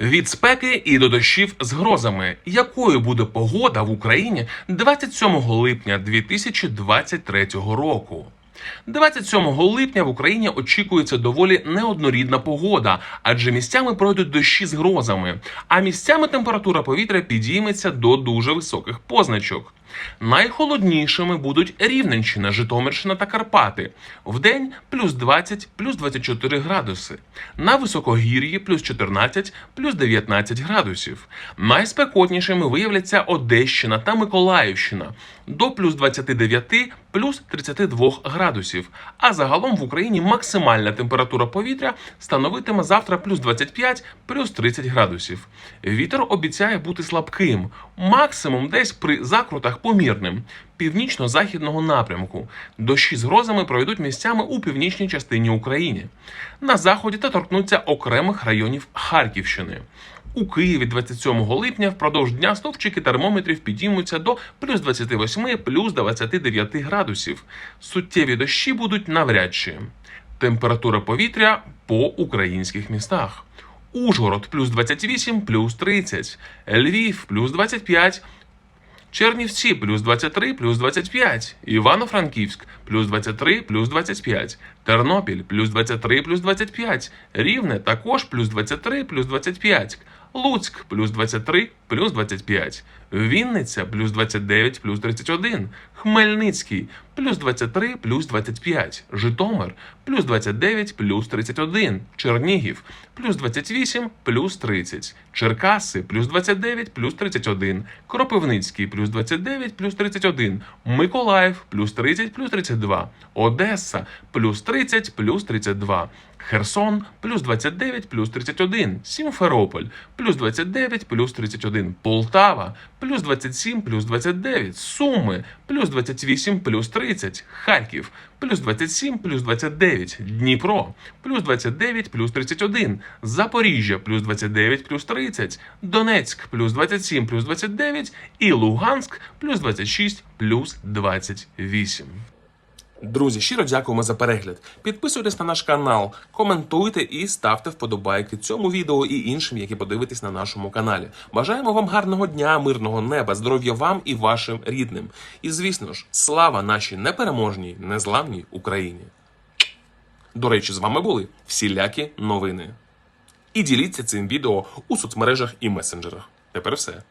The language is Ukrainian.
Від спеки і до дощів з грозами. Якою буде погода в Україні 27 липня 2023 року? 27 липня в Україні очікується доволі неоднорідна погода, адже місцями пройдуть дощі з грозами, а місцями температура повітря підійметься до дуже високих позначок. Найхолоднішими будуть Рівненщина, Житомирщина та Карпати. Вдень плюс 20, плюс 24 градуси. На високогір'ї плюс 14, плюс 19 градусів. Найспекотнішими виявляться Одещина та Миколаївщина до плюс 29, плюс 32 градусів. А загалом в Україні максимальна температура повітря становитиме завтра плюс 25, плюс 30 градусів. Вітер обіцяє бути слабким, максимум десь при закрутах помірним. Північно-західного напрямку дощі з грозами пройдуть місцями у північній частині України. На заході та торкнуться окремих районів Харківщини. У Києві 27 липня впродовж дня стовпчики термометрів підіймуться до плюс 28, плюс 29 градусів. Суттєві дощі будуть навряд чи. Температура повітря по українських містах. Ужгород плюс 28, плюс 30, Львів плюс 25, Чернівці плюс 23, плюс 25, Івано-Франківськ плюс 23, плюс 25, Тернопіль плюс 23, плюс 25, Рівне також плюс 23, плюс 25, Луцьк плюс 23, плюс 25, Вінниця плюс 29, плюс 31, Хмельницький плюс 23, плюс 25, Житомир плюс 29, плюс 31, Чернігів плюс 28, плюс 30, Черкаси плюс 29, плюс 31, Кропивницький плюс 29, плюс 31, Миколаїв плюс 30, плюс 32, Одеса плюс 30, плюс 32, Херсон плюс 29, плюс 31, Сімферополь плюс 29, плюс 31, Полтава плюс 27, плюс 29, Суми плюс 28, плюс 30, Харків плюс 27, плюс 29, Дніпро плюс 29, плюс 31, Запоріжжя плюс 29, плюс 30, Донецьк плюс 27, плюс 29 і Луганськ плюс 26, плюс 28. Друзі, щиро дякуємо за перегляд. Підписуйтесь на наш канал, коментуйте і ставте вподобайки цьому відео і іншим, які подивитесь на нашому каналі. Бажаємо вам гарного дня, мирного неба, здоров'я вам і вашим рідним. І звісно ж, слава нашій непереможній, незламній Україні. До речі, з вами були всілякі новини. І діліться цим відео у соцмережах і месенджерах. Тепер все.